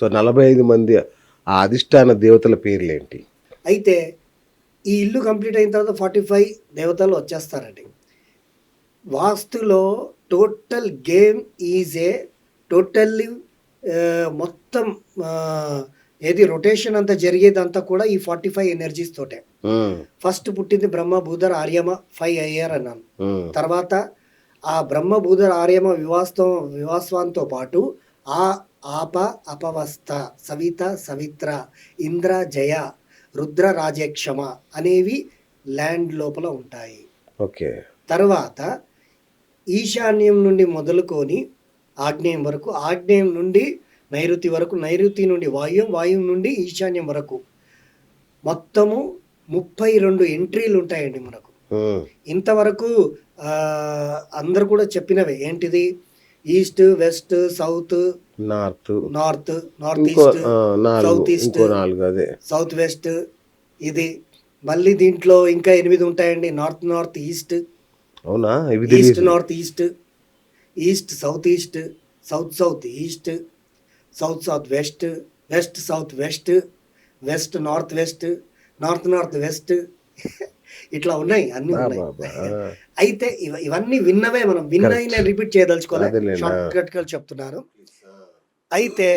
So నలభై ఐదు మంది ఆ అధిష్టాన దేవతల పేర్లేంటి? అయితే ఈ ఇల్లు కంప్లీట్ అయిన తర్వాత ఫార్టీ ఫైవ్ దేవతలు వచ్చేస్తారండి. వాస్తులో total game is a totally మొత్తం ఏది రొటేషన్ అంతా జరిగేదంతా కూడా ఈ ఫార్టీ ఫైవ్ ఎనర్జీస్ తోటే. ఫస్ట్ పుట్టింది బ్రహ్మ భూధర్ ఆర్యమ ఫైవ్ అయ్యారు అన్నాను. తర్వాత ఆ బ్రహ్మ భూధర్ ఆర్యమ వివాస్తం వివాస్వాంతో పాటు ఆ ఆప అపవస్థ సవిత సవిత్ర ఇంద్ర జయ రుద్ర రాజేక్షమ అనేవి ల్యాండ్ లోపల ఉంటాయి. ఓకే. తర్వాత ఈశాన్యం నుండి మొదలుకొని ఆగ్నేయం వరకు ఆగ్నేయం నుండి నైరుతి వరకు నైరుతి నుండి వాయువ్యం వాయువు నుండి ఈశాన్యం వరకు. మొత్తము ముప్పై రెండు ఎంట్రీలు ఉంటాయండి మనకు. ఇంతవరకు అందరు కూడా చెప్పినవే ఏంటిది? East west south north. North north east south east ఇంకో నాలుగు అదే. సౌత్ వెస్ట్ ఇది. మళ్ళీ దీంట్లో ఇంకా ఎనిమిది ఉంటాయండి. North north east. అవునా? East north east. East south east south south east south south west west south west west north west north north west. ఇట్లా ఉన్నాయి అన్ని ఉన్నాయి. అయితే ఇవ- ఇవన్నీ విన్నవే మనం విన్నవి నేను రిపీట్ చేయదలుచుకోవాలి అదేలేండి. షార్ట్ కట్గా చెప్తున్నాను అయితే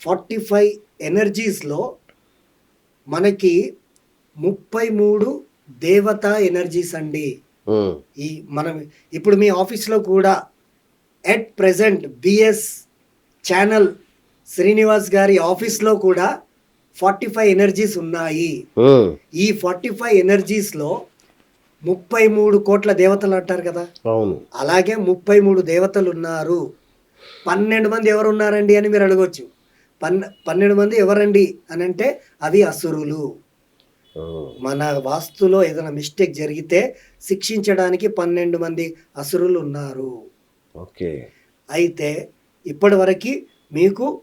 ఫార్టీ ఫైవ్ ఎనర్జీస్లో మనకి ముప్పై మూడు దేవతా ఎనర్జీస్ అండి. ఈ మనం ఇప్పుడు మీ ఆఫీస్లో కూడా at present BS channel Srinivas గారి ఆఫీస్లో కూడా ఫార్టీ ఫైవ్ ఎనర్జీస్ ఉన్నాయి. ఈ ఫార్టీ ఫైవ్ ఎనర్జీస్లో ముప్పై మూడు కోట్ల దేవతలు అంటారు కదా? అవును. అలాగే ముప్పై మూడు దేవతలు ఉన్నారు. పన్నెండు మంది ఎవరు ఉన్నారండి అని మీరు అడగొచ్చు. పన్ పన్నెండు మంది ఎవరండి అని అంటే అవి అసురులు. మన వాస్తులో ఏదైనా మిస్టేక్ జరిగితే శిక్షించడానికి పన్నెండు మంది అసురులు ఉన్నారు. ఓకే. అయితే ఇప్పటివరకు మీకు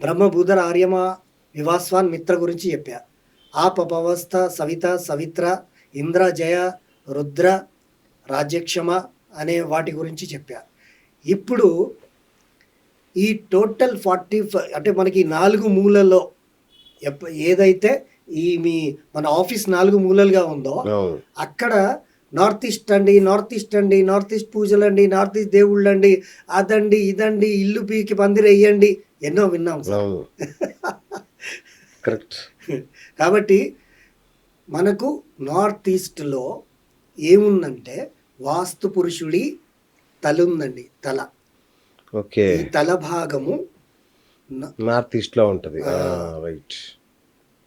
బ్రహ్మభూధర ఆర్యమ వివాస్వాన్ మిత్ర గురించి చెప్పా. ఆపవస్థ సవిత సవిత్ర ఇంద్ర జయ రుద్ర రాజ్యక్షమ అనే వాటి గురించి చెప్పా. ఇప్పుడు ఈ టోటల్ ఫార్టీ అంటే మనకి నాలుగు మూలలో ఎప్ప ఏదైతే ఈ మీ మన ఆఫీస్ నాలుగు మూలలుగా ఉందో అక్కడ నార్త్ ఈస్ట్ అండి నార్త్ ఈస్ట్ అండి నార్త్ ఈస్ట్ పూజలు అండి నార్త్ ఈస్ట్ దేవుళ్ళు అండి అదండి ఇదండి ఇల్లు పీకి పందిరి వేయండి ఎన్నో విన్నాం సార్. కరెక్ట్. కాబట్టి మనకు నార్త్ ఈస్ట్లో ఏముందంటే వాస్తు పురుషుడి తల ఉందండి తల. ఓకే. తల భాగము నార్త్ ఈస్ట్లో ఉంటది రైట్.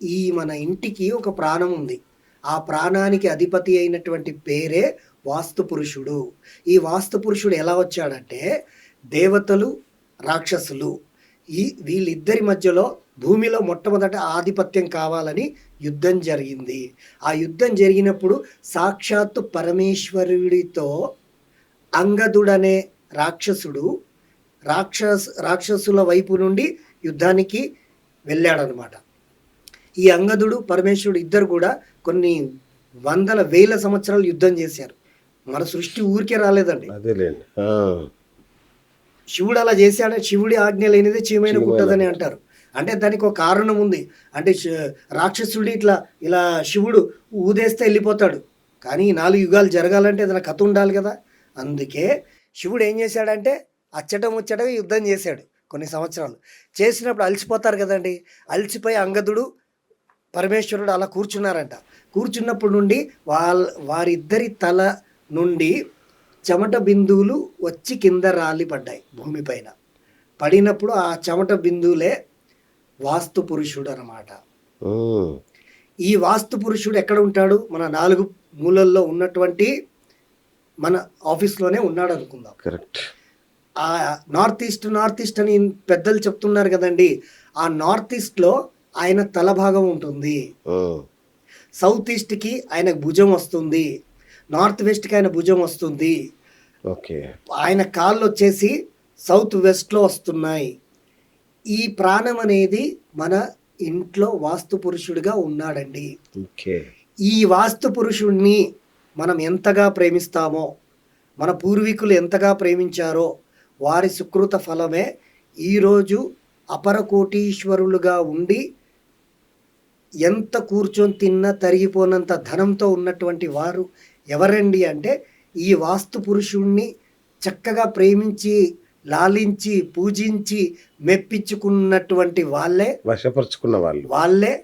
ఈ మన ఇంటికి ఒక ప్రాణం ఉంది. ఆ ప్రాణానికి అధిపతి అయినటువంటి పేరే వాస్తు పురుషుడు. ఈ వాస్తు పురుషుడు ఎలా వచ్చాడంటే దేవతలు రాక్షసులు. ఈ వీళ్ళిద్దరి మధ్యలో భూమిలో మొట్టమొదట ఆధిపత్యం కావాలని యుద్ధం జరిగింది. ఆ యుద్ధం జరిగినప్పుడు సాక్షాత్తు పరమేశ్వరుడితో అంగదుడనే రాక్షసుడు రాక్షస్ రాక్షసుల వైపు నుండి యుద్ధానికి వెళ్ళాడనమాట. ఈ అంగదుడు పరమేశ్వరుడు ఇద్దరు కూడా కొన్ని వందల వేల సంవత్సరాలు యుద్ధం చేశారు. మన సృష్టి ఊరికే రాలేదండి. శివుడు అలా చేశాడే శివుడి ఆజ్ఞ లేనిదే చీమైన కుట్టదని అంటారు. అంటే దానికి ఒక కారణం ఉంది. అంటే రాక్షసుడి ఇట్లా ఇలా శివుడు ఊదేస్తే వెళ్ళిపోతాడు. కానీ ఈ నాలుగు యుగాలు జరగాలంటే ఏదైనా కథ ఉండాలి కదా. అందుకే శివుడు ఏం చేశాడంటే అచ్చటం ముచ్చటగా యుద్ధం చేశాడు కొన్ని సంవత్సరాలు. చేసినప్పుడు అలసిపోతారు కదండి. అలసిపోయి అంగదుడు పరమేశ్వరుడు అలా కూర్చున్నారంట. కూర్చున్నప్పుడు నుండి వాళ్ళ వారిద్దరి తల నుండి చెమట బిందువులు వచ్చి కింద రాలి పడ్డాయి భూమిపైన పడినప్పుడు ఆ చెమట బిందువులే వాస్తు పురుషుడు అన్నమాట ఉమ్, ఈ వాస్తు పురుషుడు ఎక్కడ ఉంటాడు? మన నాలుగు మూలల్లో ఉన్నటువంటి మన ఆఫీస్లోనే ఉన్నాడు అనుకుందాం కరెక్ట్. ఆ నార్త్ ఈస్ట్ నార్త్ ఈస్ట్ అని పెద్దలు చెప్తున్నారు కదండి. ఆ నార్త్ ఈస్ట్లో ఆయన తల భాగం ఉంటుంది. సౌత్ ఈస్ట్కి ఆయన భుజం వస్తుంది. నార్త్ వెస్ట్కి ఆయన భుజం వస్తుంది. ఓకే. ఆయన కాళ్ళు వచ్చేసి సౌత్ వెస్ట్లో వస్తున్నాయి. ఈ ప్రాణం అనేది మన ఇంట్లో వాస్తు పురుషుడిగా ఉన్నాడండి. ఈ వాస్తు పురుషుడిని మనం ఎంతగా ప్రేమిస్తామో మన పూర్వీకులు ఎంతగా ప్రేమించారో వారి సుకృత ఫలమే ఈరోజు అపర కోటీశ్వరులుగా ఉండి ఎంత కూర్చొని తిన్నా తరిగిపోనంత ధనంతో ఉన్నటువంటి వారు ఎవరండి అంటే ఈ వాస్తు పురుషుణ్ణి చక్కగా ప్రేమించి లాలించి పూజించి మెప్పించుకున్నటువంటి వాళ్ళే వశపరుచుకున్న వాళ్ళు. వాళ్ళే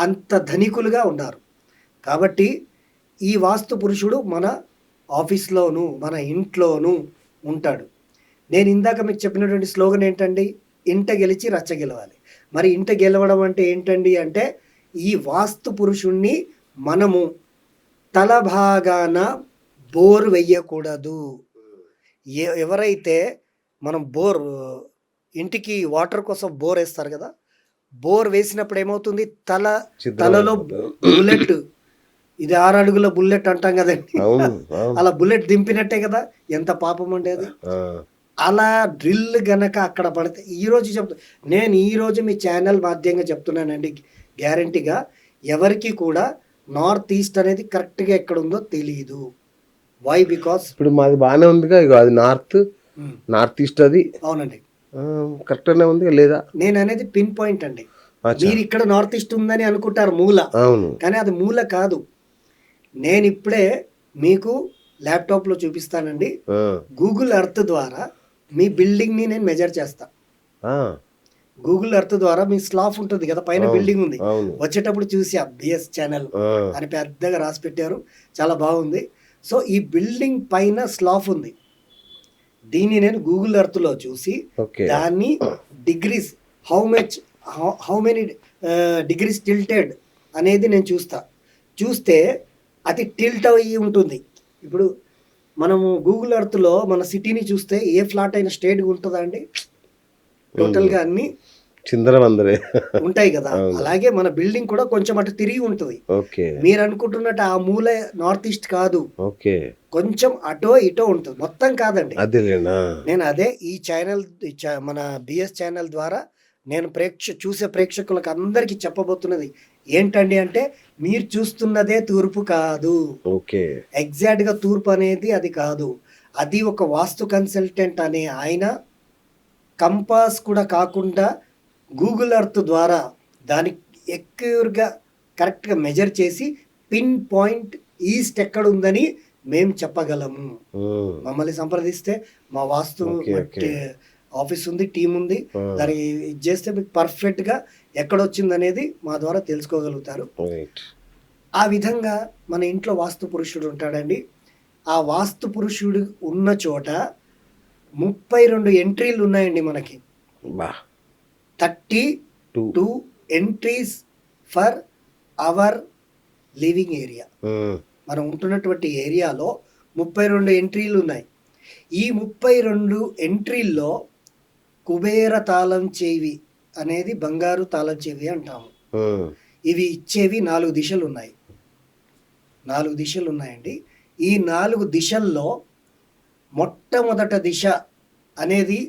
అంత ధనికులుగా ఉన్నారు. కాబట్టి ఈ వాస్తు పురుషుడు మన ఆఫీస్లోను మన ఇంట్లోనూ ఉంటాడు. నేను ఇందాక మీకు చెప్పినటువంటి స్లోగన్ ఏంటండి? ఇంట గెలిచి రచ్చ గెలవాలి. మరి ఇంట గెలవడం అంటే ఏంటండి అంటే ఈ వాస్తు పురుషుణ్ణి మనము తల భాగాన బోర్ వెయ్యకూడదు. ఎవరైతే మనం బోర్ ఇంటికి వాటర్ కోసం బోర్ వేస్తారు కదా బోర్ వేసినప్పుడు ఏమవుతుంది? తల తలలో. బుల్లెట్ ఇది ఆరు అడుగుల బుల్లెట్ అంటాం కదండి. అలా బుల్లెట్ దింపినట్టే కదా ఎంత పాపం ఆ, అలా డ్రిల్ గనక అక్కడ పడితే ఈ రోజు చెప్తా నేను ఈ రోజు మీ ఛానల్ మాధ్యంగా చెప్తున్నానండి గ్యారంటీగా ఎవరికి కూడా నార్త్ ఈస్ట్ అనేది కరెక్ట్గా ఎక్కడ ఉందో తెలియదు వై బికాస్ ఇప్పుడు మాది బాగానే ఉందిగా ఇగో అది నార్త్ నార్త్ ఈస్ట్ అది. అవునండి. కరెక్ట్ గానే ఉంది లేదా? నేను అనేది పిన్ పాయింట్ అండి. మీరు ఇక్కడ నార్త్ ఈస్ట్ ఉందని అనుకుంటారు మూల. అవును. కానీ అది మూల కాదు. నేను ఇప్పుడే మీకు ల్యాప్టాప్లో చూపిస్తానండి. ఆ, గూగుల్ ఎర్త్ ద్వారా మీ బిల్డింగ్ని నేను మెజర్ చేస్తా. గూగుల్ ఎర్త్ ద్వారా మీ స్లాఫ్ ఉంటుంది కదా పైన బిల్డింగ్ ఉంది. వచ్చేటప్పుడు చూసి బిఎస్ ఛానల్ అని పెద్దగా రాసి పెట్టారు. చాలా బాగుంది. సో ఈ బిల్డింగ్ పైన స్లాఫ్ ఉంది. దీన్ని నేను గూగుల్ ఎర్త్లో చూసి ఓకే. దాన్ని degrees how much how many degrees tilted అనేది నేను చూస్తా. చూస్తే అది టిల్ట్ అయ్యి ఉంటుంది. ఇప్పుడు మనము గూగుల్ ఎర్త్లో మన సిటీని చూస్తే ఏ ఫ్లాట్ అయిన స్టేట్ ఉంటుందా అండి? టోటల్గా అన్ని చిందరం అందరే ఉంటాయి కదా. అలాగే మన బిల్డింగ్ కూడా కొంచెం అటు తిరిగి ఉంటుంది. ఓకే. మీరు అనుకుంటున్నట్టు ఆ మూల నార్త్ ఈస్ట్ కాదు. ఓకే. కొంచెం అటో ఇటో ఉంటుంది. మొత్తం కాదండి. అదేలేనా? నేను అదే ఈ ఛానల్ మన బిఎస్ ఛానల్ ద్వారా నేను ప్రేక్ష చూసే ప్రేక్షకులకు అందరికీ చెప్పబోతున్నది ఏంటండి అంటే మీరు చూస్తున్నదే తూర్పు కాదు. ఓకే. ఎగ్జాక్ట్గా తూర్పు అనేది అది కాదు. అది ఒక వాస్తు కన్సల్టెంట్ అనే ఆయన కంపాస్ కూడా కాకుండా గూగుల్ ఎర్త్ ద్వారా దానికి ఎక్యూర్గా కరెక్ట్గా మెజర్ చేసి పిన్ పాయింట్ ఈస్ట్ ఎక్కడ ఉందని మేము చెప్పగలము మమ్మల్ని సంప్రదిస్తే మా వాస్తు. ఆఫీస్ ఉంది టీం ఉంది దానికి ఇది చేస్తే మీకు పర్ఫెక్ట్గా ఎక్కడ వచ్చింది అనేది మా ద్వారా తెలుసుకోగలుగుతారు. ఆ విధంగా మన ఇంట్లో వాస్తు పురుషుడు ఉంటాడండి. ఆ వాస్తు పురుషుడు ఉన్న చోట ముప్పై రెండు ఎంట్రీలు ఉన్నాయండి మనకి. బా. Thirty two entries for our living area. మనం ఉంటున్నటువంటి ఏరియాలో ముప్పై రెండు ఎంట్రీలు ఉన్నాయి. ఈ ముప్పై రెండు ఎంట్రీల్లో కుబేర తాళం చెవి అనేది బంగారు తాళం చెవి అంటాము. ఇవి ఇచ్చేవి నాలుగు దిశలు ఉన్నాయి. నాలుగు దిశలు ఉన్నాయండి. ఈ నాలుగు దిశల్లో మొట్టమొదట దిశ అనేది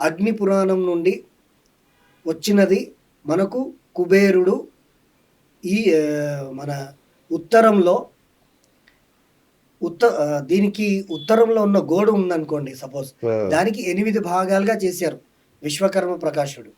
అగ్ని పురాణం నుండి వచ్చినది మనకు కుబేరుడు ఈ మన ఉత్తరంలో ఉత్త దీనికి ఉత్తరంలో ఉన్న గోడ ఉందనుకోండి సపోజ్. దానికి ఎనిమిది భాగాలుగా చేశారు విశ్వకర్మ ప్రకాశుడు.